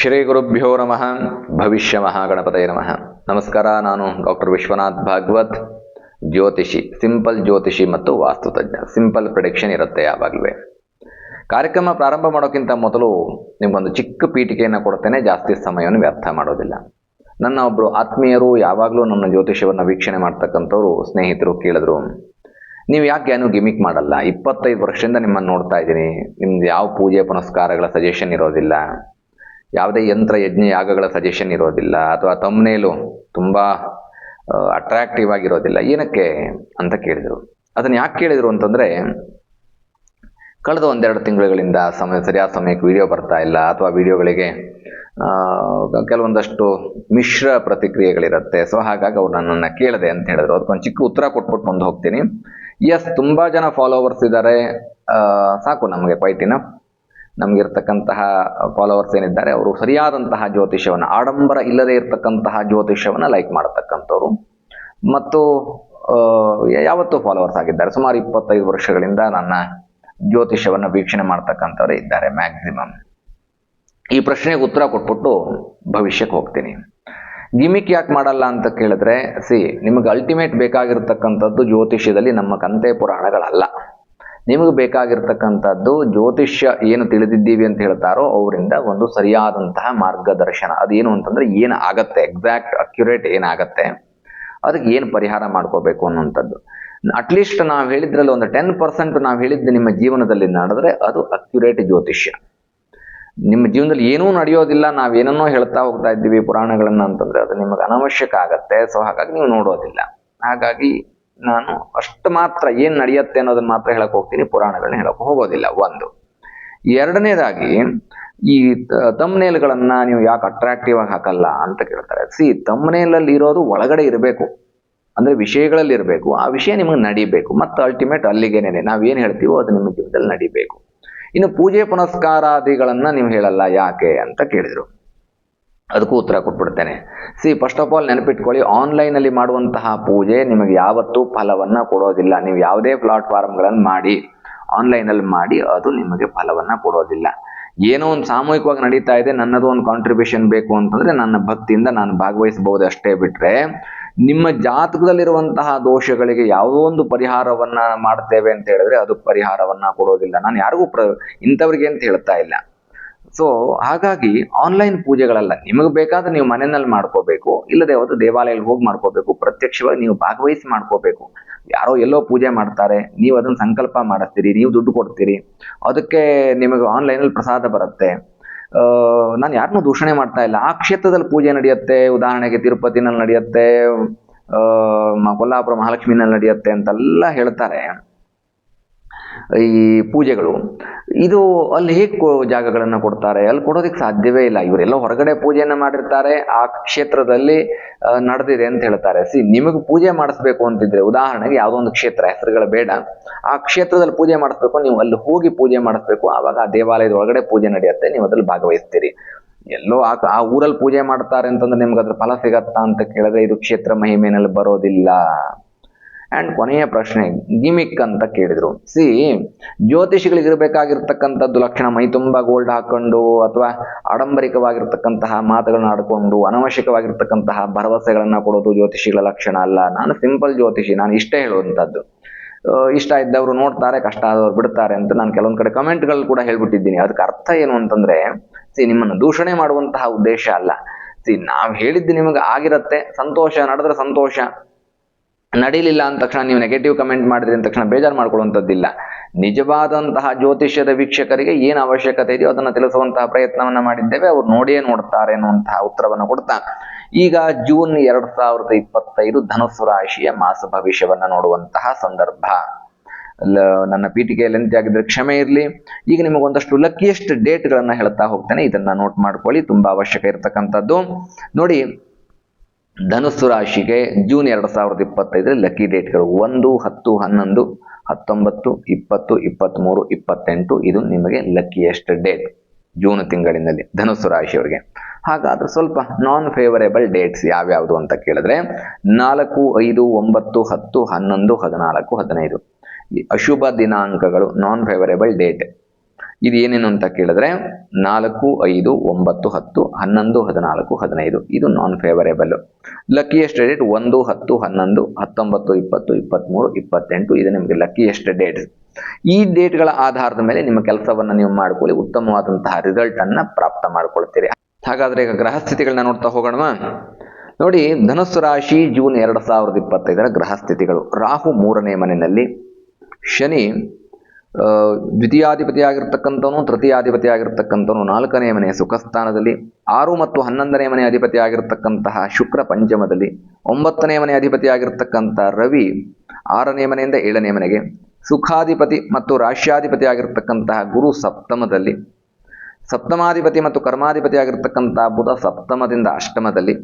ಶ್ರೀ ಗುರುಭ್ಯೋ ನಮಃ. ಭವಿಷ್ಯ ಮಹಾಗಣಪತಯ ನಮಃ. ನಮಸ್ಕಾರ, ನಾನು ಡಾಕ್ಟರ್ ವಿಶ್ವನಾಥ್ ಭಾಗವತ್. ಜ್ಯೋತಿಷಿ, ಸಿಂಪಲ್ ಜ್ಯೋತಿಷಿ ಮತ್ತು ವಾಸ್ತುತಜ್ಞ. ಸಿಂಪಲ್ ಪ್ರಿಡಿಕ್ಷನ್ ಇರುತ್ತೆ ಯಾವಾಗಲೂ. ಕಾರ್ಯಕ್ರಮ ಪ್ರಾರಂಭ ಮಾಡೋಕ್ಕಿಂತ ಮೊದಲು ನಿಮಗೊಂದು ಚಿಕ್ಕ ಪೀಠಿಕೆಯನ್ನು ಕೊಡ್ತೇನೆ. ಜಾಸ್ತಿ ಸಮಯವನ್ನು ವ್ಯರ್ಥ ಮಾಡೋದಿಲ್ಲ. ನನ್ನ ಒಬ್ಬರು ಆತ್ಮೀಯರು ಯಾವಾಗಲೂ ನನ್ನ ಜ್ಯೋತಿಷ್ಯವನ್ನು ವೀಕ್ಷಣೆ ಮಾಡ್ತಕ್ಕಂಥವ್ರು, ಸ್ನೇಹಿತರು ಕೇಳಿದ್ರು, ನೀವು ಯಾಕೆ ಏನು ಗಿಮಿಕ್ ಮಾಡಲ್ಲ? ಇಪ್ಪತ್ತೈದು ವರ್ಷದಿಂದ ನಿಮ್ಮನ್ನು ನೋಡ್ತಾ ಇದ್ದೀನಿ. ನಿಮ್ದು ಯಾವ ಪೂಜೆ ಪುನಸ್ಕಾರಗಳ ಸಜೆಷನ್ ಇರೋದಿಲ್ಲ. ಯಾವುದೇ ಯಂತ್ರ ಯಜ್ಞ ಯಾಗಗಳ ಸಜೆಷನ್ ಇರೋದಿಲ್ಲ ಅಥವಾ ತಮ್ಮನೇಲು ತುಂಬ ಅಟ್ರಾಕ್ಟಿವ್ ಆಗಿರೋದಿಲ್ಲ. ಏನಕ್ಕೆ ಅಂತ ಕೇಳಿದರು. ಅದನ್ನು ಯಾಕೆ ಕೇಳಿದರು ಅಂತಂದರೆ, ಕಳೆದ ಒಂದೆರಡು ತಿಂಗಳುಗಳಿಂದ ಸಮಯ ಸರಿಯಾದ ಸಮಯಕ್ಕೆ ವಿಡಿಯೋ ಬರ್ತಾ ಇಲ್ಲ ಅಥವಾ ವಿಡಿಯೋಗಳಿಗೆ ಕೆಲವೊಂದಷ್ಟು ಮಿಶ್ರ ಪ್ರತಿಕ್ರಿಯೆಗಳಿರುತ್ತೆ. ಸೊ ಹಾಗಾಗಿ ಅವ್ರು ನನ್ನನ್ನು ಕೇಳಿದೆ ಅಂತ ಹೇಳಿದ್ರು. ಅದಕ್ಕೊಂದು ಚಿಕ್ಕ ಉತ್ತರ ಕೊಟ್ಬಿಟ್ಟು ಮುಂದೆ ಹೋಗ್ತೀನಿ. ಎಸ್ ತುಂಬ ಜನ ಫಾಲೋವರ್ಸ್ ಇದ್ದಾರೆ ಸಾಕು ನಮಗೆ ಪೈಟಿನ. ನಮಗಿರ್ತಕ್ಕಂತಹ ಫಾಲೋವರ್ಸ್ ಏನಿದ್ದಾರೆ, ಅವರು ಸರಿಯಾದಂತಹ ಜ್ಯೋತಿಷ್ಯವನ್ನು, ಆಡಂಬರ ಇಲ್ಲದೆ ಇರತಕ್ಕಂತಹ ಜ್ಯೋತಿಷ್ಯವನ್ನು ಲೈಕ್ ಮಾಡತಕ್ಕಂಥವ್ರು. ಮತ್ತು ಯಾವತ್ತು ಫಾಲೋವರ್ಸ್ ಆಗಿದ್ದಾರೆ. ಸುಮಾರು ಇಪ್ಪತ್ತೈದು ವರ್ಷಗಳಿಂದ ನನ್ನ ಜ್ಯೋತಿಷ್ಯವನ್ನು ವೀಕ್ಷಣೆ ಮಾಡ್ತಕ್ಕಂಥವ್ರೆ ಇದ್ದಾರೆ ಮ್ಯಾಕ್ಸಿಮಮ್ ಈ ಪ್ರಶ್ನೆಗೆ ಉತ್ತರ ಕೊಟ್ಬಿಟ್ಟು ಭವಿಷ್ಯಕ್ಕೆ ಹೋಗ್ತೀನಿ. ಗಿಮಿಕ್ ಯಾಕೆ ಮಾಡಲ್ಲ ಅಂತ ಕೇಳಿದ್ರೆ ಸಿ ನಿಮಗೆ ಅಲ್ಟಿಮೇಟ್ ಬೇಕಾಗಿರ್ತಕ್ಕಂಥದ್ದು ಜ್ಯೋತಿಷ್ಯದಲ್ಲಿ ನಮ್ಮ ಕಂತೆ ಪುರಾಣಗಳಲ್ಲ. ನಿಮಗೆ ಬೇಕಾಗಿರ್ತಕ್ಕಂಥದ್ದು ಜ್ಯೋತಿಷ್ಯ ಏನು ತಿಳಿದಿದ್ದೀವಿ ಅಂತ ಹೇಳ್ತಾರೋ ಅವರಿಂದ ಒಂದು ಸರಿಯಾದಂತಹ ಮಾರ್ಗದರ್ಶನ. ಅದೇನು ಅಂತಂದ್ರೆ ಏನು ಆಗತ್ತೆ ಎಕ್ಸಾಕ್ಟ್ ಅಕ್ಯುರೇಟ್ ಏನಾಗತ್ತೆ ಅದಕ್ಕೆ ಏನು ಪರಿಹಾರ ಮಾಡ್ಕೋಬೇಕು ಅನ್ನುವಂಥದ್ದು. ಅಟ್ಲೀಸ್ಟ್ ನಾವು ಹೇಳಿದ್ರಲ್ಲಿ, ಒಂದು ಟೆನ್ ಪರ್ಸೆಂಟ್ ನಾವು ಹೇಳಿದ್ದು ನಿಮ್ಮ ಜೀವನದಲ್ಲಿ ನಡೆದ್ರೆ ಅದು ಅಕ್ಯುರೇಟ್ ಜ್ಯೋತಿಷ್ಯ. ನಿಮ್ಮ ಜೀವನದಲ್ಲಿ ಏನೂ ನಡೆಯೋದಿಲ್ಲ ನಾವೇನನ್ನೋ ಹೇಳ್ತಾ ಹೋಗ್ತಾ ಇದ್ದೀವಿ ಪುರಾಣಗಳನ್ನು ಅಂತಂದ್ರೆ ಅದು ನಿಮಗೆ ಅನವಶ್ಯಕ ಆಗತ್ತೆ, ಸೊ ಹಾಗಾಗಿ ನೀವು ನೋಡೋದಿಲ್ಲ. ಹಾಗಾಗಿ ನಾನು ಅಷ್ಟು ಮಾತ್ರ ಏನು ನಡೆಯುತ್ತೆ ಅನ್ನೋದನ್ನ ಮಾತ್ರ ಹೇಳಕ್ ಹೋಗ್ತೀನಿ ಪುರಾಣಗಳನ್ನ ಹೇಳಕ್ ಹೋಗೋದಿಲ್ಲ, ಒಂದು. ಎರಡನೇದಾಗಿ, ಈ ತಮ್ನೇಲ್ಗಳನ್ನ ನೀವು ಯಾಕೆ ಅಟ್ರಾಕ್ಟಿವ್ ಆಗಿ ಹಾಕಲ್ಲ ಅಂತ ಕೇಳ್ತಾರೆ. ಸಿ ತಮ್ನೇಲಲ್ಲಿ ಇರೋದು ಒಳಗಡೆ ಇರಬೇಕು. ಅಂದ್ರೆ ವಿಷಯಗಳಲ್ಲಿ ಇರಬೇಕು. ಆ ವಿಷಯ ನಿಮಗೆ ನಡಿಬೇಕು. ಮತ್ತು ಅಲ್ಟಿಮೇಟ್ ಅಲ್ಲಿಗೇನೆ ಏನು ಹೇಳ್ತೀವೋ ಅದು ನಿಮ್ಮ ಜೀವನದಲ್ಲಿ ನಡಿಬೇಕು. ಇನ್ನು ಪೂಜೆ ಪುನಸ್ಕಾರಾದಿಗಳನ್ನ ನೀವು ಹೇಳಲ್ಲ ಯಾಕೆ ಅಂತ ಕೇಳಿದ್ರು. ಅದಕ್ಕೂ ಉತ್ತರ ಕೊಟ್ಬಿಡ್ತೇನೆ. ಸಿ ಫಸ್ಟ್ ಆಫ್ ಆಲ್ ನೆನಪಿಟ್ಕೊಳ್ಳಿ ಆನ್ಲೈನಲ್ಲಿ ಮಾಡುವಂತಹ ಪೂಜೆ ನಿಮಗೆ ಯಾವತ್ತೂ ಫಲವನ್ನು ಕೊಡೋದಿಲ್ಲ. ನೀವು ಯಾವುದೇ ಪ್ಲಾಟ್ಫಾರ್ಮ್ಗಳನ್ನು ಮಾಡಿ ಆನ್ಲೈನಲ್ಲಿ ಮಾಡಿ, ಅದು ನಿಮಗೆ ಫಲವನ್ನು ಕೊಡೋದಿಲ್ಲ. ಏನೋ ಒಂದು ಸಾಮೂಹಿಕವಾಗಿ ನಡೀತಾ ಇದೆ, ನನ್ನದು ಒಂದು ಕಾಂಟ್ರಿಬ್ಯೂಷನ್ ಬೇಕು ಅಂತಂದರೆ ನನ್ನ ಭಕ್ತಿಯಿಂದ ನಾನು ಭಾಗವಹಿಸಬಹುದು ಅಷ್ಟೇ ಬಿಟ್ಟರೆ ನಿಮ್ಮ ಜಾತಕದಲ್ಲಿರುವಂತಹ ದೋಷಗಳಿಗೆ ಯಾವುದೋ ಒಂದು ಪರಿಹಾರವನ್ನು ಮಾಡ್ತೇವೆ ಅಂತ ಹೇಳಿದ್ರೆ ಅದು ಪರಿಹಾರವನ್ನು ಕೊಡೋದಿಲ್ಲ. ನಾನು ಯಾರಿಗೂ ಪ್ರ, ಇಂಥವ್ರಿಗೆ ಅಂತ ಹೇಳ್ತಾ ಇಲ್ಲ. ಸೊ ಹಾಗಾಗಿ ಆನ್ಲೈನ್ ಪೂಜೆಗಳಲ್ಲ. ನಿಮಗೆ ಬೇಕಾದ್ರೆ ನೀವು ಮನೆಯಲ್ಲಿ ಮಾಡ್ಕೋಬೇಕು, ಇಲ್ಲದೆ ಅವತ್ತು ದೇವಾಲಯಲ್ಲಿ ಹೋಗಿ ಮಾಡ್ಕೋಬೇಕು, ಪ್ರತ್ಯಕ್ಷವಾಗಿ ನೀವು ಭಾಗವಹಿಸಿ ಮಾಡ್ಕೋಬೇಕು. ಯಾರೋ ಎಲ್ಲೋ ಪೂಜೆ ಮಾಡ್ತಾರೆ, ನೀವು ಅದನ್ನ ಸಂಕಲ್ಪ ಮಾಡಿಸ್ತೀರಿ, ನೀವು ದುಡ್ಡು ಕೊಡ್ತೀರಿ, ಅದಕ್ಕೆ ನಿಮಗೆ ಆನ್ಲೈನಲ್ಲಿ ಪ್ರಸಾದ ಬರುತ್ತೆ. ನಾನು ಯಾರನ್ನೂ ದೂಷಣೆ ಮಾಡ್ತಾ ಇಲ್ಲ. ಆ ಕ್ಷೇತ್ರದಲ್ಲಿ ಪೂಜೆ ನಡೆಯುತ್ತೆ, ಉದಾಹರಣೆಗೆ ತಿರುಪತಿನಲ್ಲಿ ನಡೆಯುತ್ತೆ ಕೊಲ್ಲಾಪುರ ಮಹಾಲಕ್ಷ್ಮಿನಲ್ಲಿ ನಡೆಯುತ್ತೆ ಅಂತೆಲ್ಲ ಹೇಳ್ತಾರೆ. ಈ ಪೂಜೆಗಳು. ಇದು ಅಲ್ಲಿ ಹೇಗೆ ಜಾಗಗಳನ್ನು ಕೊಡ್ತಾರೆ? ಅಲ್ಲಿ ಕೊಡೋದಕ್ಕೆ ಸಾಧ್ಯವೇ ಇಲ್ಲ. ಇವರೆಲ್ಲ ಹೊರಗಡೆ ಪೂಜೆಯನ್ನು ಮಾಡಿರ್ತಾರೆ. ಆ ಕ್ಷೇತ್ರದಲ್ಲಿ ನಡೆದಿದೆ ಅಂತ ಹೇಳ್ತಾರೆ. ಸಿ, ನಿಮಗೆ ಪೂಜೆ ಮಾಡಿಸ್ಬೇಕು ಅಂತಿದ್ರೆ, ಉದಾಹರಣೆಗೆ ಯಾವುದೋ ಒಂದು ಕ್ಷೇತ್ರ, ಹೆಸರುಗಳು ಬೇಡ. ಆ ಕ್ಷೇತ್ರದಲ್ಲಿ ಪೂಜೆ ಮಾಡಿಸ್ಬೇಕು, ನೀವು ಅಲ್ಲಿ ಹೋಗಿ ಪೂಜೆ ಮಾಡಿಸ್ಬೇಕು. ಆವಾಗ ಆ ದೇವಾಲಯದ ಒಳಗಡೆ ಪೂಜೆ ನಡೆಯುತ್ತೆ. ನೀವು ಅದರಲ್ಲಿ ಭಾಗವಹಿಸ್ತೀರಿ. ಎಲ್ಲೋ ಆ ಆ ಊರಲ್ಲಿ ಪೂಜೆ ಮಾಡ್ತಾರೆ ಅಂತಂದ್ರೆ ನಿಮ್ಗೆ ಅದ್ರ ಫಲ ಸಿಗತ್ತಾ ಅಂತ ಕೇಳಿದ್ರೆ ಇದು ಕ್ಷೇತ್ರ ಮಹಿಮೆನಲ್ಲಿ ಬರೋದಿಲ್ಲ. ಅಂಡ್ ಕೊನೆಯ ಪ್ರಶ್ನೆ ಗಿಮಿಕ್ ಅಂತ ಕೇಳಿದ್ರು. ಸಿ ಜ್ಯೋತಿಷಿಗಳಿಗಿರಬೇಕಾಗಿರ್ತಕ್ಕಂಥದ್ದು ಲಕ್ಷಣ, ಮೈ ತುಂಬ ಗೋಲ್ಡ್ ಹಾಕೊಂಡು ಅಥವಾ ಆಡಂಬರಿಕವಾಗಿರ್ತಕ್ಕಂತಹ ಮಾತುಗಳನ್ನ ಆಡಿಕೊಂಡು, ಅನವಶ್ಯಕವಾಗಿರ್ತಕ್ಕಂತಹ ಭರವಸೆಗಳನ್ನು ಕೊಡೋದು ಜ್ಯೋತಿಷಿಗಳ ಲಕ್ಷಣ ಅಲ್ಲ. ನಾನು ಸಿಂಪಲ್ ಜ್ಯೋತಿಷಿ, ನಾನು ಇಷ್ಟೇ ಹೇಳುವಂಥದ್ದು. ಇಷ್ಟ ಇದ್ದವರು ನೋಡ್ತಾರೆ, ಕಷ್ಟ ಆದವ್ರು ಬಿಡ್ತಾರೆ ಅಂತ ನಾನು ಕೆಲವೊಂದು ಕಡೆ ಕಮೆಂಟ್ಗಳು ಕೂಡ ಹೇಳ್ಬಿಟ್ಟಿದ್ದೀನಿ. ಅದಕ್ಕೆ ಅರ್ಥ ಏನು ಅಂತಂದ್ರೆ ಸಿ ನಿಮ್ಮನ್ನು ದೂಷಣೆ ಮಾಡುವಂತಹ ಉದ್ದೇಶ ಅಲ್ಲ. ಸಿ ನಾವು ಹೇಳಿದ್ದು ನಿಮಗೆ ಆಗಿರತ್ತೆ, ಸಂತೋಷ, ನಡೆದ್ರೆ ಸಂತೋಷ. ನಡೀಲಿಲ್ಲ ಅಂದ ತಕ್ಷಣ ನೀವು ನೆಗೆಟಿವ್ ಕಮೆಂಟ್ ಮಾಡಿದ್ರಿ ಅಂದ ತಕ್ಷಣ ಬೇಜಾರು ಮಾಡ್ಕೊಳ್ಳುವಂಥದ್ದಿಲ್ಲ. ನಿಜವಾದಂತಹ ಜ್ಯೋತಿಷ್ಯದ ವೀಕ್ಷಕರಿಗೆ ಏನು ಅವಶ್ಯಕತೆ ಇದೆಯೋ ಅದನ್ನು ತಿಳಿಸುವಂತಹ ಪ್ರಯತ್ನವನ್ನ ಮಾಡಿದ್ದೇವೆ. ಅವ್ರು ನೋಡಿಯೇ ನೋಡ್ತಾರೆ ಅನ್ನುವಂತಹ ಉತ್ತರವನ್ನು ಕೊಡ್ತಾ. ಈಗ ಜೂನ್ ಎರಡ್ ಸಾವಿರದ ಇಪ್ಪತ್ತೈದು ಧನುಸ್ಸು ರಾಶಿಯ ಮಾಸ ಭವಿಷ್ಯವನ್ನು ನೋಡುವಂತಹ ಸಂದರ್ಭ. ನನ್ನ ಪೀಠಿಕೆಯಲ್ಲಿ ಎಂತ ಆಗಿದ್ರೆ ಕ್ಷಮೆ ಇರಲಿ. ಈಗ ನಿಮಗೆ ಒಂದಷ್ಟು ಲಕ್ಕಿಯೆಸ್ಟ್ ಡೇಟ್ಗಳನ್ನು ಹೇಳ್ತಾ ಹೋಗ್ತೇನೆ. ಇದನ್ನ ನೋಟ್ ಮಾಡ್ಕೊಳ್ಳಿ. ತುಂಬಾ ಅವಶ್ಯಕ ಇರತಕ್ಕಂಥದ್ದು. ನೋಡಿ ಧನುಸ್ಸು ರಾಶಿಗೆ ಜೂನ್ ಎರಡು ಸಾವಿರದ ಇಪ್ಪತ್ತೈದರಲ್ಲಿ ಲಕ್ಕಿ ಡೇಟ್ಗಳು ಒಂದು, ಹತ್ತು, ಹನ್ನೊಂದು, ಹತ್ತೊಂಬತ್ತು, ಇಪ್ಪತ್ತು ಇಪ್ಪತ್ತ್ಮೂರು ಇಪ್ಪತ್ತೆಂಟು. ಇದು ನಿಮಗೆ ಲಕ್ಕಿಯೆಸ್ಟ್ ಡೇಟ್ ಜೂನ್ ತಿಂಗಳಿನಲ್ಲಿ ಧನುಸ್ಸು ರಾಶಿಯವರಿಗೆ. ಹಾಗಾದ್ರೆ ಸ್ವಲ್ಪ ನಾನ್ ಫೇವರೇಬಲ್ ಡೇಟ್ಸ್ ಯಾವ್ಯಾವುದು ಅಂತ ಕೇಳಿದ್ರೆ ನಾಲ್ಕು, ಐದು, ಒಂಬತ್ತು, ಹತ್ತು, ಹನ್ನೊಂದು, ಹದಿನಾಲ್ಕು, ಹದಿನೈದು. ಅಶುಭ ದಿನಾಂಕಗಳು ನಾನ್ ಫೇವರೇಬಲ್ ಡೇಟ್ ಇದು ಏನೇನು ಅಂತ ಕೇಳಿದ್ರೆ ನಾಲ್ಕು, ಐದು, ಒಂಬತ್ತು, ಹತ್ತು, ಹನ್ನೊಂದು, ಹದಿನಾಲ್ಕು, ಹದಿನೈದು. ಇದು ನಾನ್ ಫೇವರೇಬಲ್ ಲಕ್ಕಿಯೆಸ್ಟ್ ಡೇಟ್ ಒಂದು, ಹತ್ತು, ಹನ್ನೊಂದು, ಹತ್ತೊಂಬತ್ತು, ಇಪ್ಪತ್ತು ಇಪ್ಪತ್ತ್ಮೂರು ಇಪ್ಪತ್ತೆಂಟು, ಇದು ನಿಮಗೆ ಲಕ್ಕಿಯೆಸ್ಟ್ ಡೇಟ್ ಈ ಡೇಟ್ಗಳ ಆಧಾರದ ಮೇಲೆ ನಿಮ್ಮ ಕೆಲಸವನ್ನು ನೀವು ಮಾಡ್ಕೊಳ್ಳಿ, ಉತ್ತಮವಾದಂತಹ ರಿಸಲ್ಟ್ ಅನ್ನ ಪ್ರಾಪ್ತ ಮಾಡ್ಕೊಳ್ತೀರಿ. ಹಾಗಾದ್ರೆ ಈಗ ಗ್ರಹ ಸ್ಥಿತಿಗಳನ್ನ ನೋಡ್ತಾ ಹೋಗೋಣವಾ? ನೋಡಿ, ಧನುಸ್ಸು ರಾಶಿ ಜೂನ್ ಎರಡು ಸಾವಿರದ ಇಪ್ಪತ್ತೈದರ ಗ್ರಹ ಸ್ಥಿತಿಗಳು. ರಾಹು ಮೂರನೇ ಮನೆಯಲ್ಲಿ. ಶನಿ ಆ, ದ್ವಿತೀಯಾಧಿಪತಿ ಆಗಿರ್ತಕ್ಕಂಥವನು ತೃತೀಯಾಧಿಪತಿ ಆಗಿರ್ತಕ್ಕಂಥವನು ನಾಲ್ಕನೇ ಮನೆಯ ಸುಖಸ್ಥಾನದಲ್ಲಿ ಆರು ಮತ್ತು ಹನ್ನೊಂದನೇ ಮನೆ ಅಧಿಪತಿ ಆಗಿರ್ತಕ್ಕಂತಹ ಶುಕ್ರ ಪಂಚಮದಲ್ಲಿ ಒಂಬತ್ತನೇ ಮನೆ ಅಧಿಪತಿ ಆಗಿರ್ತಕ್ಕಂಥ ರವಿ ಆರನೇ ಮನೆಯಿಂದ ಏಳನೇ ಮನೆಗೆ ಸುಖಾಧಿಪತಿ ಮತ್ತು ರಾಶ್ಯಾಧಿಪತಿ ಆಗಿರ್ತಕ್ಕಂತಹ ಗುರು ಸಪ್ತಮದಲ್ಲಿ ಸಪ್ತಮಾಧಿಪತಿ ಮತ್ತು ಕರ್ಮಾಧಿಪತಿ ಆಗಿರ್ತಕ್ಕಂತಹ ಬುಧ ಸಪ್ತಮದಿಂದ ಅಷ್ಟಮದಲ್ಲಿ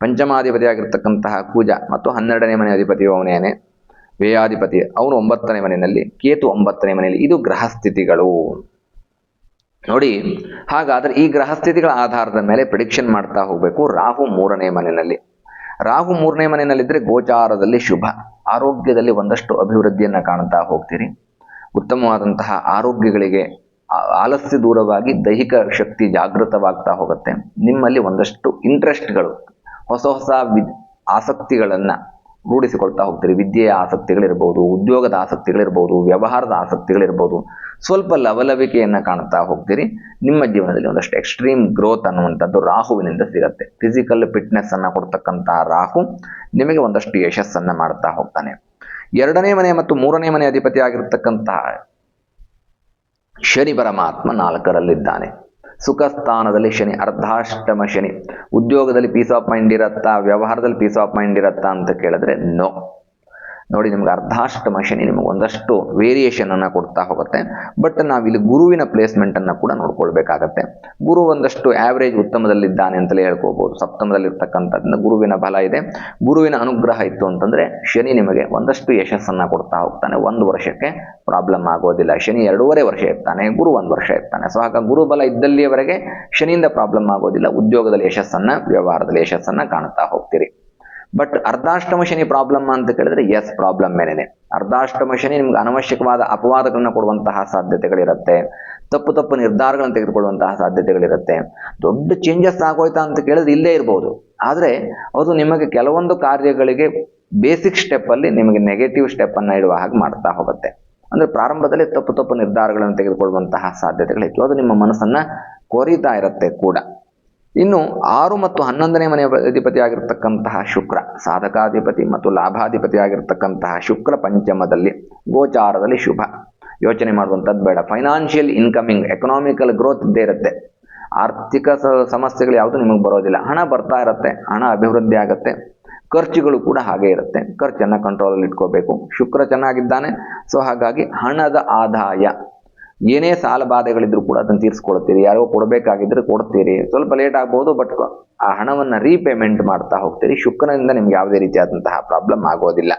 ಪಂಚಮಾಧಿಪತಿ ಆಗಿರ್ತಕ್ಕಂತಹ ಕುಜ ಮತ್ತು ಹನ್ನೆರಡನೇ ಮನೆ ಅಧಿಪತಿ ಅವನೇನೆ ವ್ಯಯಾಧಿಪತಿ ಅವನು ಒಂಬತ್ತನೇ ಮನೆಯಲ್ಲಿ, ಕೇತು ಒಂಬತ್ತನೇ ಮನೆಯಲ್ಲಿ. ಇದು ಗ್ರಹ ಸ್ಥಿತಿಗಳು ನೋಡಿ, ಹಾಗಾದ್ರೆ ಈ ಗ್ರಹ ಸ್ಥಿತಿಗಳ ಆಧಾರದ ಮೇಲೆ ಪ್ರಿಡಿಕ್ಷನ್ ಮಾಡ್ತಾ ಹೋಗಬೇಕು ರಾಹು ಮೂರನೇ ಮನೆಯಲ್ಲಿ. ರಾಹು ಮೂರನೇ ಮನೆಯಲ್ಲಿದ್ದರೆ ಗೋಚಾರದಲ್ಲಿ ಶುಭ. ಆರೋಗ್ಯದಲ್ಲಿ ಒಂದಷ್ಟು ಅಭಿವೃದ್ಧಿಯನ್ನು ಕಾಣ್ತಾ ಹೋಗ್ತೀರಿ. ಉತ್ತಮವಾದಂತಹ ಆರೋಗ್ಯಗಳಿಗೆ ಆಲಸ್ಯ ದೂರವಾಗಿ ದೈಹಿಕ ಶಕ್ತಿ ಜಾಗೃತವಾಗ್ತಾ ಹೋಗುತ್ತೆ. ನಿಮ್ಮಲ್ಲಿ ಒಂದಷ್ಟು ಇಂಟ್ರೆಸ್ಟ್ಗಳು ಹೊಸ ಹೊಸ ವಿ ಆಸಕ್ತಿಗಳನ್ನು ರೂಢಿಸಿಕೊಳ್ತಾ ಹೋಗ್ತೀರಿ. ವಿದ್ಯೆಯ ಆಸಕ್ತಿಗಳಿರ್ಬೋದು, ಉದ್ಯೋಗದ ಆಸಕ್ತಿಗಳಿರ್ಬೋದು, ವ್ಯವಹಾರದ ಆಸಕ್ತಿಗಳಿರ್ಬೋದು. ಸ್ವಲ್ಪ ಲವಲವಿಕೆಯನ್ನು ಕಾಣ್ತಾ ಹೋಗ್ತೀರಿ. ನಿಮ್ಮ ಜೀವನದಲ್ಲಿ ಒಂದಷ್ಟು ಎಕ್ಸ್ಟ್ರೀಮ್ ಗ್ರೋತ್ ಅನ್ನುವಂಥದ್ದು ರಾಹುವಿನಿಂದ ಸಿಗತ್ತೆ. ಫಿಸಿಕಲ್ ಫಿಟ್ನೆಸ್ ಅನ್ನು ಕೊಡ್ತಕ್ಕಂತಹ ರಾಹು ನಿಮಗೆ ಒಂದಷ್ಟು ಯಶಸ್ಸನ್ನು ಮಾಡ್ತಾ ಹೋಗ್ತಾನೆ. ಎರಡನೇ ಮನೆ ಮತ್ತು ಮೂರನೇ ಮನೆ ಅಧಿಪತಿ ಆಗಿರ್ತಕ್ಕಂತಹ ಶನಿ ಪರಮಾತ್ಮ ನಾಲ್ಕರಲ್ಲಿದ್ದಾನೆ. ಸುಖ ಸ್ಥಾನದಲ್ಲಿ ಶನಿ, ಅರ್ಧಾಷ್ಟಮ ಶನಿ. ಉದ್ಯೋಗದಲ್ಲಿ ಪೀಸ್ ಆಫ್ ಮೈಂಡ್ ಇರತ್ತಾ, ವ್ಯವಹಾರದಲ್ಲಿ ಪೀಸ್ ಆಫ್ ಮೈಂಡ್ ಇರತ್ತಾ ಅಂತ ಕೇಳಿದ್ರೆ ನೋ ನೋಡಿ, ನಿಮ್ಗೆ ಅರ್ಧಾಷ್ಟಮ ಶನಿ ನಿಮಗೆ ಒಂದಷ್ಟು ವೇರಿಯೇಷನ್ ಅನ್ನ ಕೊಡ್ತಾ ಹೋಗುತ್ತೆ. ಬಟ್ ನಾವಿಲ್ಲಿ ಗುರುವಿನ ಪ್ಲೇಸ್ಮೆಂಟ್ ಅನ್ನ ಕೂಡ ನೋಡ್ಕೊಳ್ಬೇಕಾಗತ್ತೆ. ಗುರು ಒಂದಷ್ಟು ಆವರೇಜ್ ಉತ್ತಮದಲ್ಲಿದ್ದಾನೆ ಅಂತಲೇ ಹೇಳ್ಕೋಬಹುದು ಸಪ್ತಮದಲ್ಲಿರ್ತಕ್ಕಂಥದ್ರಿಂದ ಗುರುವಿನ ಬಲ ಇದೆ. ಗುರುವಿನ ಅನುಗ್ರಹ ಇತ್ತು ಅಂತಂದ್ರೆ ಶನಿ ನಿಮಗೆ ಒಂದಷ್ಟು ಯಶಸ್ಸನ್ನ ಕೊಡ್ತಾ ಹೋಗ್ತಾನೆ. ಒಂದು ವರ್ಷಕ್ಕೆ ಪ್ರಾಬ್ಲಮ್ ಆಗೋದಿಲ್ಲ. ಶನಿ ಎರಡೂವರೆ ವರ್ಷ ಇರ್ತಾನೆ. ಗುರು ಒಂದು ವರ್ಷ ಇರ್ತಾನೆ. ಸೊ ಆಗ ಗುರು ಬಲ ಇದ್ದಲ್ಲಿಯವರೆಗೆ ಶನಿಯಿಂದ ಪ್ರಾಬ್ಲಮ್ ಆಗೋದಿಲ್ಲ. ಉದ್ಯೋಗದಲ್ಲಿ ಯಶಸ್ಸನ್ನ, ವ್ಯವಹಾರದಲ್ಲಿ ಯಶಸ್ಸನ್ನ ಕಾಣ್ತಾ ಹೋಗ್ತೀರಿ. ಬಟ್ ಅರ್ಧಾಷ್ಟಮ ಶನಿ ಪ್ರಾಬ್ಲಮ್ ಅಂತ ಕೇಳಿದ್ರೆ ಎಸ್ ಪ್ರಾಬ್ಲಮ್ ಮೇಲೇನೆ ಅರ್ಧಾಷ್ಟಮ ಶನಿ ನಿಮ್ಗೆ ಅನವಶ್ಯಕವಾದ ಅಪವಾದಗಳನ್ನ ಕೊಡುವಂತಹ ಸಾಧ್ಯತೆಗಳಿರುತ್ತೆ. ತಪ್ಪು ತಪ್ಪು ನಿರ್ಧಾರಗಳನ್ನು ತೆಗೆದುಕೊಳ್ಳುವಂತಹ ಸಾಧ್ಯತೆಗಳಿರುತ್ತೆ. ದೊಡ್ಡ ಚೇಂಜಸ್ ಆಗೋಯ್ತಾ ಅಂತ ಕೇಳಿದ್ರೆ ಇಲ್ಲೇ ಇರ್ಬೋದು. ಆದರೆ, ಅದು ನಿಮಗೆ ಕೆಲವೊಂದು ಕಾರ್ಯಗಳಿಗೆ ಬೇಸಿಕ್ ಸ್ಟೆಪ್ ಅಲ್ಲಿ ನಿಮಗೆ ನೆಗೆಟಿವ್ ಸ್ಟೆಪ್ ಅನ್ನ ಇಡುವ ಹಾಗೆ ಮಾಡ್ತಾ ಹೋಗುತ್ತೆ. ಅಂದ್ರೆ ಪ್ರಾರಂಭದಲ್ಲಿ ತಪ್ಪು ತಪ್ಪು ನಿರ್ಧಾರಗಳನ್ನು ತೆಗೆದುಕೊಳ್ಳುವಂತಹ ಸಾಧ್ಯತೆಗಳಿತ್ತು. ಅದು ನಿಮ್ಮ ಮನಸ್ಸನ್ನ ಕೊರಿತಾ ಇರುತ್ತೆ ಕೂಡ. ಇನ್ನು ಆರು ಮತ್ತು ಹನ್ನೊಂದನೇ ಮನೆಯ ಅಧಿಪತಿ ಆಗಿರತಕ್ಕಂತಹ ಶುಕ್ರ, ಸಾಧಕಾಧಿಪತಿ ಮತ್ತು ಲಾಭಾಧಿಪತಿ ಆಗಿರತಕ್ಕಂತಹ ಶುಕ್ರ ಪಂಚಮದಲ್ಲಿ ಗೋಚಾರದಲ್ಲಿ ಶುಭ. ಯೋಚನೆ ಮಾಡುವಂಥದ್ದು ಬೇಡ. ಫೈನಾನ್ಷಿಯಲ್ ಇನ್ಕಮಿಂಗ್ ಎಕನಾಮಿಕಲ್ ಗ್ರೋತ್ ಇದ್ದೇ ಇರುತ್ತೆ. ಆರ್ಥಿಕ ಸಮಸ್ಯೆಗಳು ಯಾವುದು ನಿಮಗೆ ಬರೋದಿಲ್ಲ. ಹಣ ಬರ್ತಾ ಇರುತ್ತೆ, ಹಣ ಅಭಿವೃದ್ಧಿ ಆಗುತ್ತೆ, ಖರ್ಚುಗಳು ಕೂಡ ಹಾಗೆ ಇರುತ್ತೆ. ಖರ್ಚನ್ನು ಕಂಟ್ರೋಲಲ್ಲಿ ಇಟ್ಕೋಬೇಕು. ಶುಕ್ರ ಚೆನ್ನಾಗಿದ್ದಾನೆ, ಸೊ ಹಾಗಾಗಿ ಹಣದ ಆದಾಯ ಏನೇ ಸಾಲ ಬಾಧೆಗಳಿದ್ರು ಕೂಡ ಅದನ್ನು ತೀರಿಸ್ಕೊಳ್ತೀರಿ. ಯಾರೋ ಕೊಡಬೇಕಾಗಿದ್ರೆ ಕೊಡ್ತೀರಿ. ಸ್ವಲ್ಪ ಲೇಟ್ ಆಗ್ಬೋದು ಬಟ್ ಆ ಹಣವನ್ನು ರೀಪೇಮೆಂಟ್ ಮಾಡ್ತಾ ಹೋಗ್ತೀರಿ. ಶುಕ್ರನಿಂದ ನಿಮ್ಗೆ ಯಾವುದೇ ರೀತಿಯಾದಂತಹ ಪ್ರಾಬ್ಲಮ್ ಆಗೋದಿಲ್ಲ.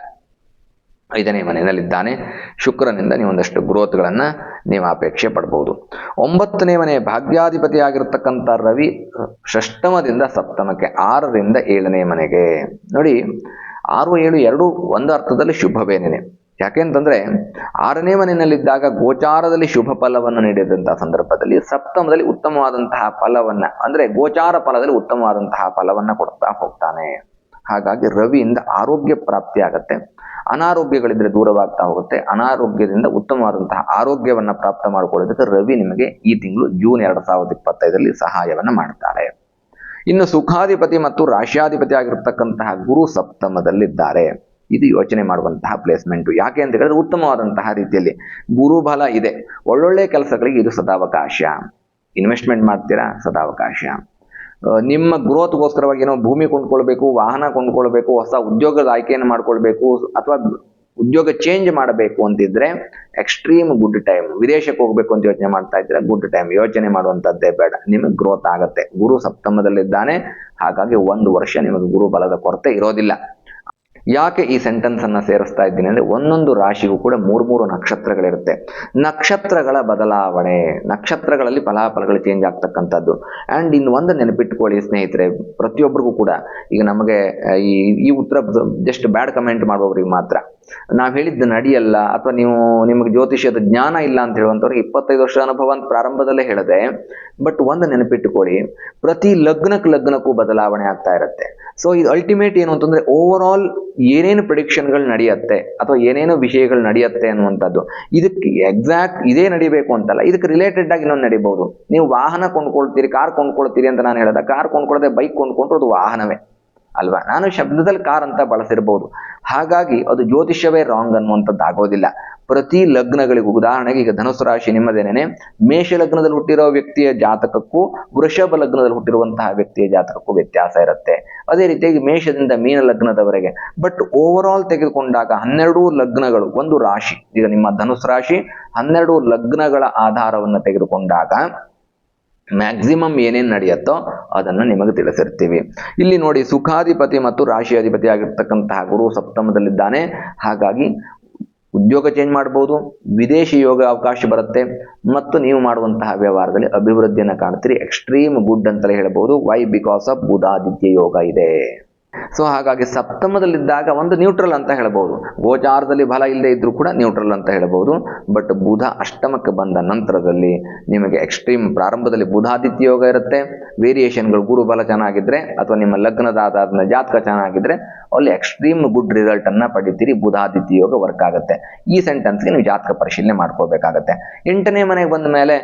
ಐದನೇ ಮನೆಯಲ್ಲಿದ್ದಾನೆ. ಶುಕ್ರನಿಂದ ನೀವೊಂದಷ್ಟು ಗ್ರೋತ್ಗಳನ್ನು ನೀವು ಅಪೇಕ್ಷೆ ಪಡ್ಬೋದು. ಒಂಬತ್ತನೇ ಮನೆ ಭಾಗ್ಯಾಧಿಪತಿ ಆಗಿರತಕ್ಕಂಥ ರವಿ ಷಷ್ಟಮದಿಂದ ಸಪ್ತಮಕ್ಕೆ, ಆರರಿಂದ ಏಳನೇ ಮನೆಗೆ. ನೋಡಿ, ಆರು, ಏಳು, ಎರಡು ಒಂದು ಅರ್ಥದಲ್ಲಿ ಶುಭವೇನೇನೆ. ಯಾಕೆಂತಂದ್ರೆ ಆರನೇ ಮನೆಯಲ್ಲಿದ್ದಾಗ ಗೋಚಾರದಲ್ಲಿ ಶುಭ ಫಲವನ್ನು ನೀಡಿದಂತಹ ಸಂದರ್ಭದಲ್ಲಿ ಸಪ್ತಮದಲ್ಲಿ ಉತ್ತಮವಾದಂತಹ ಫಲವನ್ನ, ಅಂದ್ರೆ ಗೋಚಾರ ಫಲದಲ್ಲಿ ಉತ್ತಮವಾದಂತಹ ಫಲವನ್ನ ಕೊಡ್ತಾ ಹೋಗ್ತಾನೆ. ಹಾಗಾಗಿ ರವಿಯಿಂದ ಆರೋಗ್ಯ ಪ್ರಾಪ್ತಿ ಆಗತ್ತೆ ಅನಾರೋಗ್ಯಗಳಿದ್ರೆ ದೂರವಾಗ್ತಾ ಹೋಗುತ್ತೆ. ಅನಾರೋಗ್ಯದಿಂದ ಉತ್ತಮವಾದಂತಹ ಆರೋಗ್ಯವನ್ನ ಪ್ರಾಪ್ತ ಮಾಡಿಕೊಳ್ಳೋದಕ್ಕೆ ರವಿ ನಿಮಗೆ ಈ ತಿಂಗಳು ಜೂನ್ ಎರಡ್ ಸಾವಿರದ ಇಪ್ಪತ್ತೈದರಲ್ಲಿ ಸಹಾಯವನ್ನ ಮಾಡ್ತಾರೆ. ಇನ್ನು ಸುಖಾಧಿಪತಿ ಮತ್ತು ರಾಶ್ಯಾಧಿಪತಿ ಆಗಿರ್ತಕ್ಕಂತಹ ಗುರು ಸಪ್ತಮದಲ್ಲಿದ್ದಾರೆ. ಇದು ಯೋಚನೆ ಮಾಡುವಂತಹ ಪ್ಲೇಸ್ಮೆಂಟು ಯಾಕೆ ಅಂತ ಹೇಳಿದ್ರೆ ಉತ್ತಮವಾದಂತಹ ರೀತಿಯಲ್ಲಿ ಗುರುಬಲ ಇದೆ. ಒಳ್ಳೊಳ್ಳೆ ಕೆಲಸಗಳಿಗೆ ಇದು ಸದಾವಕಾಶ. ಇನ್ವೆಸ್ಟ್ಮೆಂಟ್ ಮಾಡ್ತೀರಾ? ಸದಾವಕಾಶ. ನಿಮ್ಮ ಗ್ರೋತ್ಗೋಸ್ಕರವಾಗಿ ಏನೋ ಭೂಮಿ ಕೊಂಡ್ಕೊಳ್ಬೇಕು, ವಾಹನ ಕೊಂಡ್ಕೊಳ್ಬೇಕು, ಹೊಸ ಉದ್ಯೋಗದ ಆಯ್ಕೆಯನ್ನು ಮಾಡ್ಕೊಳ್ಬೇಕು, ಅಥವಾ ಉದ್ಯೋಗ ಚೇಂಜ್ ಮಾಡಬೇಕು ಅಂತಿದ್ರೆ ಎಕ್ಸ್ಟ್ರೀಮ್ ಗುಡ್ ಟೈಮ್ ವಿದೇಶಕ್ಕೆ ಹೋಗ್ಬೇಕು ಅಂತ ಯೋಚನೆ ಮಾಡ್ತಾ ಇದ್ರೆ ಗುಡ್ ಟೈಮ್ ಯೋಚನೆ ಮಾಡುವಂತದ್ದೇ ಬೇಡ. ನಿಮಗೆ ಗ್ರೋತ್ ಆಗುತ್ತೆ. ಗುರು ಸಪ್ತಮದಲ್ಲಿದ್ದಾನೆ. ಹಾಗಾಗಿ ಒಂದು ವರ್ಷ ನಿಮಗೆ ಗುರು ಬಲದ ಕೊರತೆ ಇರೋದಿಲ್ಲ. ಯಾಕೆ ಈ ಸೆಂಟೆನ್ಸ್ ಅನ್ನ ಸೇರಿಸ್ತಾ ಇದ್ದೀನಿ ಅಂದ್ರೆ ಒಂದೊಂದು ರಾಶಿಗೂ ಕೂಡ ಮೂರು ಮೂರು ನಕ್ಷತ್ರಗಳಿರುತ್ತೆ. ನಕ್ಷತ್ರಗಳ ಬದಲಾವಣೆ, ನಕ್ಷತ್ರಗಳಲ್ಲಿ ಫಲಾಫಲಗಳು ಚೇಂಜ್ ಆಗ್ತಕ್ಕಂಥದ್ದು. ಅಂಡ್ ಇನ್ನು ಒಂದು ನೆನಪಿಟ್ಕೊಳ್ಳಿ ಸ್ನೇಹಿತರೆ ಪ್ರತಿಯೊಬ್ಬರಿಗೂ ಕೂಡ. ಈಗ ನಮಗೆ, ಈ ಈ ಉತ್ತರ ಜಸ್ಟ್ ಬ್ಯಾಡ್ ಕಮೆಂಟ್ ಮಾಡುವವರಿಗೆ ಮಾತ್ರ. ನಾವು ಹೇಳಿದ್ದು ನಡೆಯಲ್ಲ ಅಥವಾ ನೀವು ನಿಮಗೆ ಜ್ಯೋತಿಷ್ಯದ ಜ್ಞಾನ ಇಲ್ಲ ಅಂತ ಹೇಳುವಂಥವ್ರಿಗೆ ಇಪ್ಪತ್ತೈದು ವರ್ಷ ಅನುಭವ ಅಂತ ಪ್ರಾರಂಭದಲ್ಲೇ ಹೇಳಿದೆ ಬಟ್ ಒಂದು ನೆನಪಿಟ್ಟುಕೊಳ್ಳಿ, ಪ್ರತಿ ಲಗ್ನಕ್ಕೆ ಲಗ್ನಕ್ಕೂ ಬದಲಾವಣೆ ಆಗ್ತಾ ಇರುತ್ತೆ. ಸೊ ಇದು ಅಲ್ಟಿಮೇಟ್ ಏನು ಅಂತಂದ್ರೆ ಓವರ್ ಆಲ್ ಏನೇನು ಪ್ರಿಡಿಕ್ಷನ್ಗಳು ನಡೆಯುತ್ತೆ ಅಥವಾ ಏನೇನು ವಿಷಯಗಳು ನಡೆಯುತ್ತೆ ಅನ್ನುವಂಥದ್ದು. ಇದಕ್ಕೆ ಎಕ್ಸಾಕ್ಟ್ ಇದೇ ನಡಿಬೇಕು ಅಂತಲ್ಲ. ಇದಕ್ಕೆ ರಿಲೇಟೆಡ್ ಆಗಿ ಇನ್ನೊಂದು ನಡಿಬಹುದು. ನೀವು ವಾಹನ ಕೊಂಡ್ಕೊಳ್ತೀರಿ ಕಾರ್ ಕೊಂಡ್ಕೊಳ್ತೀರಿ ಅಂತ ನಾನು ಹೇಳಿದ. ಕಾರ್ ಕೊಂಡ್ಕೊಳ್ಳದೆ ಬೈಕ್ ಕೊಂಡ್ಕೊಂಡ್ರೆ ಅದು ವಾಹನವೇ. ಅಲ್ವಾ? ನಾನು ಶಬ್ದದಲ್ಲಿ ಕಾರ್ ಅಂತ ಬಳಸಿರ್ಬೋದು. ಹಾಗಾಗಿ ಅದು ಜ್ಯೋತಿಷ್ಯವೇ ರಾಂಗ್ ಅನ್ನುವಂಥದ್ದು ಆಗೋದಿಲ್ಲ ಪ್ರತಿ ಲಗ್ನಗಳಿಗೂ, ಉದಾಹರಣೆಗೆ ಈಗ ಧನುಸು ರಾಶಿ ನಿಮ್ಮದೇನೇನೆ, ಮೇಷ ಲಗ್ನದಲ್ಲಿ ಹುಟ್ಟಿರೋ ವ್ಯಕ್ತಿಯ ಜಾತಕಕ್ಕೂ, ವೃಷಭ ಲಗ್ನದಲ್ಲಿ ಹುಟ್ಟಿರುವಂತಹ ವ್ಯಕ್ತಿಯ ಜಾತಕಕ್ಕೂ ವ್ಯತ್ಯಾಸ ಇರುತ್ತೆ. ಅದೇ ರೀತಿಯಾಗಿ ಮೇಷದಿಂದ ಮೀನ ಲಗ್ನದವರೆಗೆ. ಬಟ್ ಓವರ್ ಆಲ್ ತೆಗೆದುಕೊಂಡಾಗ ಹನ್ನೆರಡು ಲಗ್ನಗಳು, ಒಂದು ರಾಶಿ, ಈಗ ನಿಮ್ಮ ಧನುಸು ರಾಶಿ ಹನ್ನೆರಡು ಲಗ್ನಗಳ ಆಧಾರವನ್ನು ತೆಗೆದುಕೊಂಡಾಗ ಮ್ಯಾಕ್ಸಿಮಮ್ ಏನೇನು ನಡೆಯುತ್ತೋ ಅದನ್ನು ನಿಮಗೆ ತಿಳಿಸಿರ್ತೀವಿ. ಇಲ್ಲಿ ನೋಡಿ ಸುಖಾಧಿಪತಿ ಮತ್ತು ರಾಶಿ ಅಧಿಪತಿ ಆಗಿರ್ತಕ್ಕಂತಹ ಗುರು ಸಪ್ತಮದಲ್ಲಿದ್ದಾನೆ. ಹಾಗಾಗಿ ಉದ್ಯೋಗ ಚೇಂಜ್ ಮಾಡ್ಬೋದು, ವಿದೇಶಿ ಯೋಗ ಅವಕಾಶ ಬರುತ್ತೆ, ಮತ್ತು ನೀವು ಮಾಡುವಂತಹ ವ್ಯವಹಾರದಲ್ಲಿ ಅಭಿವೃದ್ಧಿಯನ್ನು ಕಾಣ್ತೀರಿ. ಎಕ್ಸ್ಟ್ರೀಮ್ ಗುಡ್ ಅಂತಲೇ ಹೇಳ್ಬೋದು. ವೈ ಬಿಕಾಸ್ ಆಫ್ ಬುಧಾದಿತ್ಯ ಯೋಗ ಇದೆ. ಸೊ ಹಾಗಾಗಿ ಸಪ್ತಮದಲ್ಲಿದ್ದಾಗ ಒಂದು ನ್ಯೂಟ್ರಲ್ ಅಂತ ಹೇಳಬಹುದು ಗೋಚಾರದಲ್ಲಿ ಬಲ ಇಲ್ಲದೆ ಇದ್ರೂ ಕೂಡ ನ್ಯೂಟ್ರಲ್ ಅಂತ ಹೇಳ್ಬೋದು. ಬಟ್ ಬುಧ ಅಷ್ಟಮಕ್ಕೆ ಬಂದ ನಂತರದಲ್ಲಿ ನಿಮಗೆ ಎಕ್ಸ್ಟ್ರೀಮ್ ಪ್ರಾರಂಭದಲ್ಲಿ ಬುಧಾದಿತ್ಯ ಯೋಗ ಇರುತ್ತೆ. ವೇರಿಯೇಷನ್ಗಳು ಗುರು ಬಲ ಚೆನ್ನಾಗಿದ್ರೆ ಅಥವಾ ನಿಮ್ಮ ಲಗ್ನದಾದ ಜಾತಕ ಚೆನ್ನಾಗಿದ್ರೆ ಅಲ್ಲಿ ಎಕ್ಸ್ಟ್ರೀಮ್ ಗುಡ್ ರಿಸಲ್ಟ್ ಅನ್ನ ಪಡಿತೀರಿ, ಬುಧಾದಿತ್ಯ ಯೋಗ ವರ್ಕ್ ಆಗುತ್ತೆ. ಈ ಸೆಂಟೆನ್ಸ್ಗೆ ನೀವು ಜಾತಕ ಪರಿಶೀಲನೆ ಮಾಡ್ಕೋಬೇಕಾಗತ್ತೆ ಎಂಟನೇ ಮನೆಗೆ ಬಂದ ಮೇಲೆ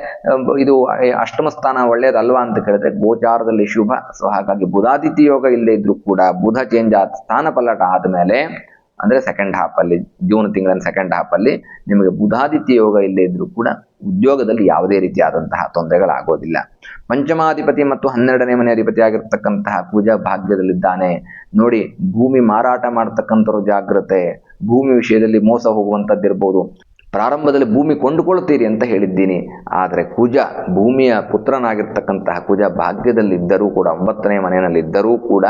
ಇದು ಅಷ್ಟಮ ಸ್ಥಾನ ಒಳ್ಳೇದಲ್ವಾ ಅಂತ ಕೇಳಿದ್ರೆ, ಗೋಚಾರದಲ್ಲಿ ಶುಭ. ಸೊ ಹಾಗಾಗಿ ಬುಧಾದಿತ್ಯ ಯೋಗ ಇಲ್ಲದೆ ಇದ್ರೂ ಕೂಡ, ಬುಧ ಚೇಂಜ್ ಆದ ಸ್ಥಾನ ಪಲ್ಲಟ ಆದ್ಮೇಲೆ ಅಂದ್ರೆ ಸೆಕೆಂಡ್ ಹಾಫ್ ಅಲ್ಲಿ, ಜೂನ್ ತಿಂಗಳ ಸೆಕೆಂಡ್ ಹಾಫ್ ಅಲ್ಲಿ ನಿಮಗೆ ಬುಧಾದಿತ್ಯ ಯೋಗ ಇಲ್ಲೇ ಇದ್ರೂ ಕೂಡ ಉದ್ಯೋಗದಲ್ಲಿ ಯಾವುದೇ ರೀತಿಯಾದಂತಹ ತೊಂದರೆಗಳಾಗೋದಿಲ್ಲ. ಪಂಚಮಾಧಿಪತಿ ಮತ್ತು ಹನ್ನೆರಡನೇ ಮನೆ ಅಧಿಪತಿ ಆಗಿರ್ತಕ್ಕಂತಹ ಪೂಜಾ ಭಾಗ್ಯದಲ್ಲಿದ್ದಾನೆ. ನೋಡಿ, ಭೂಮಿ ಮಾರಾಟ ಮಾಡ್ತಕ್ಕಂಥವ್ರು ಜಾಗ್ರತೆ, ಭೂಮಿ ವಿಷಯದಲ್ಲಿ ಮೋಸ ಹೋಗುವಂಥದ್ದಿರ್ಬೋದು. ಪ್ರಾರಂಭದಲ್ಲಿ ಭೂಮಿ ಕೊಂಡುಕೊಳ್ತೀರಿ ಅಂತ ಹೇಳಿದ್ದೀನಿ. ಆದರೆ ಕುಜ ಭೂಮಿಯ ಪುತ್ರನಾಗಿರ್ತಕ್ಕಂತಹ ಕುಜ ಭಾಗ್ಯದಲ್ಲಿದ್ದರೂ ಕೂಡ, ಒಂಬತ್ತನೇ ಮನೆಯಲ್ಲಿದ್ದರೂ ಕೂಡ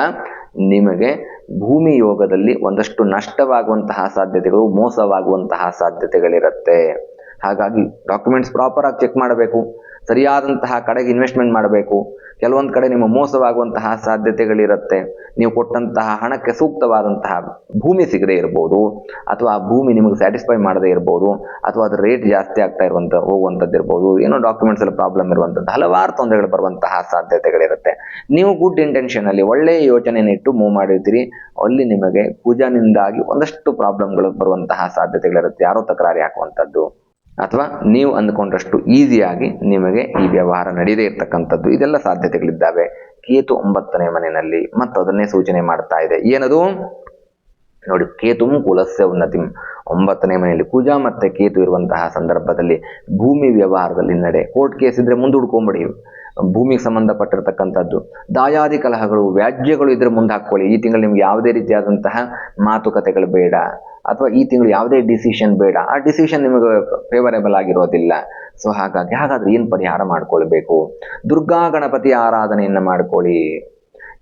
ನಿಮಗೆ ಭೂಮಿ ಯೋಗದಲ್ಲಿ ಒಂದಷ್ಟು ನಷ್ಟವಾಗುವಂತಹ ಸಾಧ್ಯತೆಗಳು, ಮೋಸವಾಗುವಂತಹ ಸಾಧ್ಯತೆಗಳಿರುತ್ತೆ. ಹಾಗಾಗಿ ಡಾಕ್ಯುಮೆಂಟ್ಸ್ ಪ್ರಾಪರ್ ಆಗಿ ಚೆಕ್ ಮಾಡಬೇಕು. ಸರಿಯಾದಂತಹ ಕಡೆಗೆ ಇನ್ವೆಸ್ಟ್ಮೆಂಟ್ ಮಾಡಬೇಕು. ಕೆಲವೊಂದು ಕಡೆ ನಿಮ್ಮ ಮೋಸವಾಗುವಂತಹ ಸಾಧ್ಯತೆಗಳಿರುತ್ತೆ. ನೀವು ಕೊಟ್ಟಂತಹ ಹಣಕ್ಕೆ ಸೂಕ್ತವಾದಂತಹ ಭೂಮಿ ಸಿಗದೆ ಇರ್ಬೋದು, ಅಥವಾ ಆ ಭೂಮಿ ನಿಮಗೆ ಸ್ಯಾಟಿಸ್ಫೈ ಮಾಡದೇ ಇರ್ಬೋದು, ಅಥವಾ ಅದ್ರ ರೇಟ್ ಜಾಸ್ತಿ ಆಗ್ತಾ ಇರುವಂತ, ಹೋಗುವಂಥದ್ದು ಇರ್ಬೋದು, ಏನೋ ಡಾಕ್ಯುಮೆಂಟ್ಸ್ ಅಲ್ಲಿ ಪ್ರಾಬ್ಲಮ್ ಇರುವಂಥದ್ದು, ಹಲವಾರು ತೊಂದರೆಗಳು ಬರುವಂತಹ ಸಾಧ್ಯತೆಗಳಿರುತ್ತೆ. ನೀವು ಗುಡ್ ಇಂಟೆನ್ಷನ್ ಅಲ್ಲಿ ಒಳ್ಳೆಯ ಯೋಚನೆಯನ್ನಿಟ್ಟು ಮೂವ್ ಮಾಡಿರ್ತೀರಿ. ಅಲ್ಲಿ ನಿಮಗೆ ಪೂಜಾನಿಂದಾಗಿ ಒಂದಷ್ಟು ಪ್ರಾಬ್ಲಮ್ಗಳು ಬರುವಂತಹ ಸಾಧ್ಯತೆಗಳಿರುತ್ತೆ. ಯಾರೋ ತಕರಾರಿ ಹಾಕುವಂಥದ್ದು. ಅಥವಾ ನೀವು ಅಂದ್ಕೊಂಡಷ್ಟು ಈಸಿಯಾಗಿ ನಿಮಗೆ ಈ ವ್ಯವಹಾರ ನಡೆಯದೇ ಇರತಕ್ಕಂಥದ್ದು. ಇದೆಲ್ಲ ಸಾಧ್ಯತೆಗಳಿದ್ದಾವೆ. ಕೇತು ಒಂಬತ್ತನೇ ಮನೆಯಲ್ಲಿ ಮತ್ತು ಅದನ್ನೇ ಸೂಚನೆ ಮಾಡ್ತಾ ಇದೆ. ಏನದು? ನೋಡಿ, ಕೇತುಂ ಕುಲಸ್ಯ ಉನ್ನತಿಂ. ಒಂಬತ್ತನೇ ಮನೆಯಲ್ಲಿ ಪೂಜಾ ಮತ್ತೆ ಕೇತು ಇರುವಂತಹ ಸಂದರ್ಭದಲ್ಲಿ ಭೂಮಿ ವ್ಯವಹಾರದಲ್ಲಿ ನಡೆ. ಕೋರ್ಟ್ ಕೇಸ್ ಇದ್ರೆ ಮುಂದೂಡ್ಕೊಂಬಿಡಿ. ಭೂಮಿಗೆ ಸಂಬಂಧಪಟ್ಟಿರ್ತಕ್ಕಂಥದ್ದು. ದಾಯಾದಿ ಕಲಹಗಳು, ವ್ಯಾಜ್ಯಗಳು ಇದ್ರ ಮುಂದೆ ಹಾಕ್ಕೊಳ್ಳಿ ಈ ತಿಂಗಳು ನಿಮ್ಗೆ ಯಾವುದೇ ರೀತಿಯಾದಂತಹ ಮಾತುಕತೆಗಳು ಬೇಡ. ಅಥವಾ ಈ ತಿಂಗಳು ಯಾವುದೇ ಡಿಸಿಷನ್ ಬೇಡ. ಆ ಡಿಸಿಷನ್ ನಿಮಗೆ ಫೇವರೇಬಲ್ ಆಗಿರೋದಿಲ್ಲ. ಸೊ ಹಾಗಾಗಿ ಹಾಗಾದ್ರೆ ಏನು ಪರಿಹಾರ ಮಾಡ್ಕೊಳ್ಬೇಕು? ದುರ್ಗಾ ಗಣಪತಿ ಆರಾಧನೆಯನ್ನು ಮಾಡ್ಕೊಳ್ಳಿ.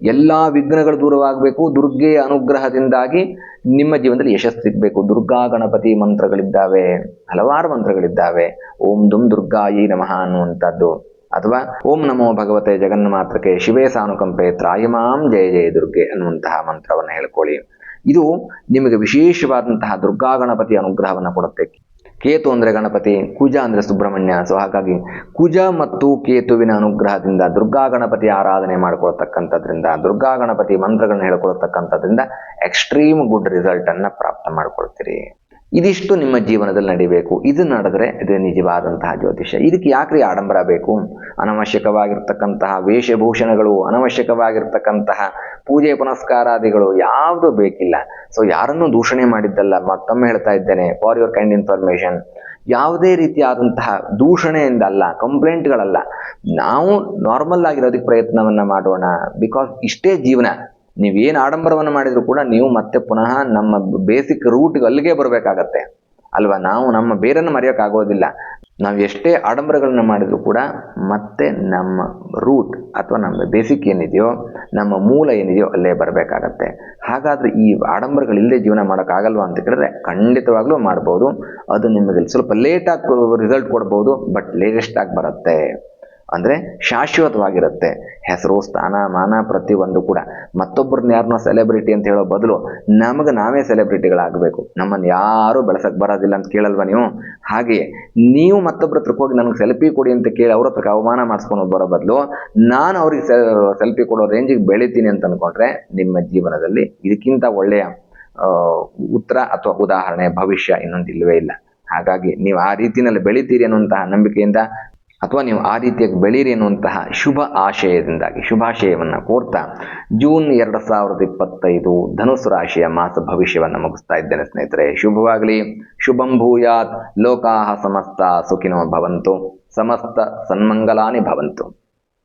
ಎಲ್ಲ ವಿಘ್ನಗಳು ದೂರವಾಗಬೇಕು. ದುರ್ಗೆಯ ಅನುಗ್ರಹದಿಂದಾಗಿ ನಿಮ್ಮ ಜೀವನದಲ್ಲಿ ಯಶಸ್ಸು ಸಿಗಬೇಕು. ದುರ್ಗಾ ಗಣಪತಿ ಮಂತ್ರಗಳಿದ್ದಾವೆ. ಹಲವಾರು ಮಂತ್ರಗಳಿದ್ದಾವೆ. ಓಂ ದುಂ ದುರ್ಗಾಯಿ ನಮಃ ಅನ್ನುವಂಥದ್ದು. ಅಥವಾ ಓಂ ನಮೋ ಭಗವತೆ ಜಗನ್ಮಾತ್ರಕ್ಕೆ ಶಿವೇ ಸಾನುಕಂಪೆ ತ್ರಾಯಿಮಾಂ ಜಯ ಜಯ ದುರ್ಗೆ ಅನ್ನುವಂತಹ ಮಂತ್ರವನ್ನು ಹೇಳ್ಕೊಳ್ಳಿ. ಇದು ನಿಮಗೆ ವಿಶೇಷವಾದಂತಹ ದುರ್ಗಾ ಗಣಪತಿ ಅನುಗ್ರಹವನ್ನು ಕೊಡುತ್ತೆ. ಕೇತು ಅಂದರೆ ಗಣಪತಿ, ಕುಜ ಅಂದ್ರೆ ಸುಬ್ರಹ್ಮಣ್ಯ. ಸೊ ಹಾಗಾಗಿ ಕುಜ ಮತ್ತು ಕೇತುವಿನ ಅನುಗ್ರಹದಿಂದ ದುರ್ಗಾ ಗಣಪತಿ ಆರಾಧನೆ ಮಾಡಿಕೊಳ್ತಕ್ಕಂಥದ್ರಿಂದ, ದುರ್ಗಾ ಗಣಪತಿ ಮಂತ್ರಗಳನ್ನ ಹೇಳ್ಕೊಳ್ತಕ್ಕಂಥದ್ರಿಂದ ಎಕ್ಸ್ಟ್ರೀಮ್ ಗುಡ್ ರಿಸಲ್ಟನ್ನು ಪ್ರಾಪ್ತ ಮಾಡ್ಕೊಳ್ತೀರಿ. ಇದಿಷ್ಟು ನಿಮ್ಮ ಜೀವನದಲ್ಲಿ ನಡಿಬೇಕು. ಇದು ನಡೆದ್ರೆ ಇದು ನಿಜವಾದಂತಹ ಜ್ಯೋತಿಷ್ಯ. ಇದಕ್ಕೆ ಯಾಕ್ರಿ ಆಡಂಬರ ಬೇಕು? ಅನವಶ್ಯಕವಾಗಿರ್ತಕ್ಕಂತಹ ವೇಷಭೂಷಣಗಳು, ಅನವಶ್ಯಕವಾಗಿರ್ತಕ್ಕಂತಹ ಪೂಜೆ ಪುನಸ್ಕಾರಾದಿಗಳು ಯಾವುದು ಬೇಕಿಲ್ಲ. ಸೊ ಯಾರನ್ನೂ ದೂಷಣೆ ಮಾಡಿದ್ದಲ್ಲ, ಮತ್ತೊಮ್ಮೆ ಹೇಳ್ತಾ ಇದ್ದೇನೆ ಫಾರ್ ಯುವರ್ ಕೈಂಡ್ ಇನ್ಫಾರ್ಮೇಶನ್ ಯಾವುದೇ ರೀತಿಯಾದಂತಹ ದೂಷಣೆಯಿಂದ ಅಲ್ಲ ಕಂಪ್ಲೇಂಟ್ಗಳಲ್ಲ ನಾವು ನಾರ್ಮಲ್ ಆಗಿರೋದಕ್ಕೆ ಪ್ರಯತ್ನವನ್ನು ಮಾಡೋಣ. ಬಿಕಾಸ್ ಇಷ್ಟೇ ಜೀವನ. ನೀವೇನು ಆಡಂಬರವನ್ನು ಮಾಡಿದರೂ ಕೂಡ ನೀವು ಮತ್ತೆ ಪುನಃ ನಮ್ಮ ಬೇಸಿಕ್ ರೂಟ್ಗೆ ಅಲ್ಲಿಗೆ ಬರಬೇಕಾಗತ್ತೆ. ಅಲ್ವಾ? ನಾವು ನಮ್ಮ ಬೇರನ್ನು ಮರೆಯೋಕ್ಕಾಗೋದಿಲ್ಲ. ನಾವು ಎಷ್ಟೇ ಆಡಂಬರಗಳನ್ನು ಮಾಡಿದರೂ ಕೂಡ ಮತ್ತೆ ನಮ್ಮ ರೂಟ್ ಅಥವಾ ನಮ್ಮ ಬೇಸಿಕ್ ಏನಿದೆಯೋ, ನಮ್ಮ ಮೂಲ ಏನಿದೆಯೋ ಅಲ್ಲೇ ಬರಬೇಕಾಗತ್ತೆ. ಹಾಗಾದರೆ ಈ ಆಡಂಬರಗಳಿಲ್ಲದೆ ಜೀವನ ಮಾಡೋಕ್ಕಾಗಲ್ವಾ ಅಂತ ಕೇಳಿದ್ರೆ ಖಂಡಿತವಾಗ್ಲೂ ಮಾಡ್ಬೋದು. ಅದು ನಿಮಗೆ ಸ್ವಲ್ಪ ಲೇಟಾಗಿ ರಿಸಲ್ಟ್ ಕೊಡ್ಬೋದು ಬಟ್ ಲೇಟೆಸ್ಟ್ ಆಗಿ ಬರುತ್ತೆ. ಅಂದರೆ ಶಾಶ್ವತವಾಗಿರುತ್ತೆ. ಹೆಸರು, ಸ್ಥಾನ, ಮಾನ ಪ್ರತಿಯೊಂದು ಕೂಡ. ಮತ್ತೊಬ್ಬರನ್ನ ಯಾರನ್ನೋ ಸೆಲೆಬ್ರಿಟಿ ಅಂತ ಹೇಳೋ ಬದಲು ನಮಗೆ ನಾವೇ ಸೆಲೆಬ್ರಿಟಿಗಳಾಗಬೇಕು ನಮ್ಮನ್ನು ಯಾರೂ ಬೆಳೆಸಕ್ಕೆ ಬರೋದಿಲ್ಲ ಅಂತ ಕೇಳಲ್ವ ನೀವು? ಹಾಗೆಯೇ ನೀವು ಮತ್ತೊಬ್ಬರ ಹತ್ರಕ್ಕೆ ಹೋಗಿ ನನಗೆ ಸೆಲ್ಫಿ ಕೊಡಿ ಅಂತ ಕೇಳಿ ಅವ್ರ ಹತ್ರಕ್ಕೆ ಅವಮಾನ ಮಾಡಿಸ್ಕೊಂಡು ಬರೋ ಬದಲು ನಾನು ಅವ್ರಿಗೆ ಸೆಲ್ಫಿ ಕೊಡೋ ರೇಂಜಿಗೆ ಬೆಳಿತೀನಿ ಅಂತ ಅಂದ್ಕೊಂಡ್ರೆ ನಿಮ್ಮ ಜೀವನದಲ್ಲಿ ಇದಕ್ಕಿಂತ ಒಳ್ಳೆಯ ಉತ್ತರ ಅಥವಾ ಉದಾಹರಣೆ ಭವಿಷ್ಯ ಇನ್ನೊಂದು ಇಲ್ಲವೇ ಇಲ್ಲ. ಹಾಗಾಗಿ ನೀವು ಆ ರೀತಿಯಲ್ಲಿ ಬೆಳಿತೀರಿ ಅನ್ನುವಂತಹ ನಂಬಿಕೆಯಿಂದ ಅಥವಾ ನೀವು ಆ ರೀತಿಯಾಗಿ ಬೆಳೀರಿ ಅನ್ನುವಂತಹ ಶುಭ ಆಶಯದಿಂದಾಗಿ, ಶುಭಾಶಯವನ್ನು ಕೋರ್ತಾ ಜೂನ್ ಎರಡು ಸಾವಿರದ ಇಪ್ಪತ್ತೈದು ಧನುಸು ರಾಶಿಯ ಮಾಸ ಭವಿಷ್ಯವನ್ನು ಮುಗಿಸ್ತಾ ಇದ್ದೇನೆ ಸ್ನೇಹಿತರೆ. ಶುಭವಾಗಲಿ. ಶುಭಂ ಭೂಯಾತ್. ಲೋಕಾಹ ಸಮಸ್ತ ಸುಖಿನೋ ಭವಂತು. ಸಮಸ್ತ ಸನ್ಮಂಗಲಾನಿ ಭವಂತು.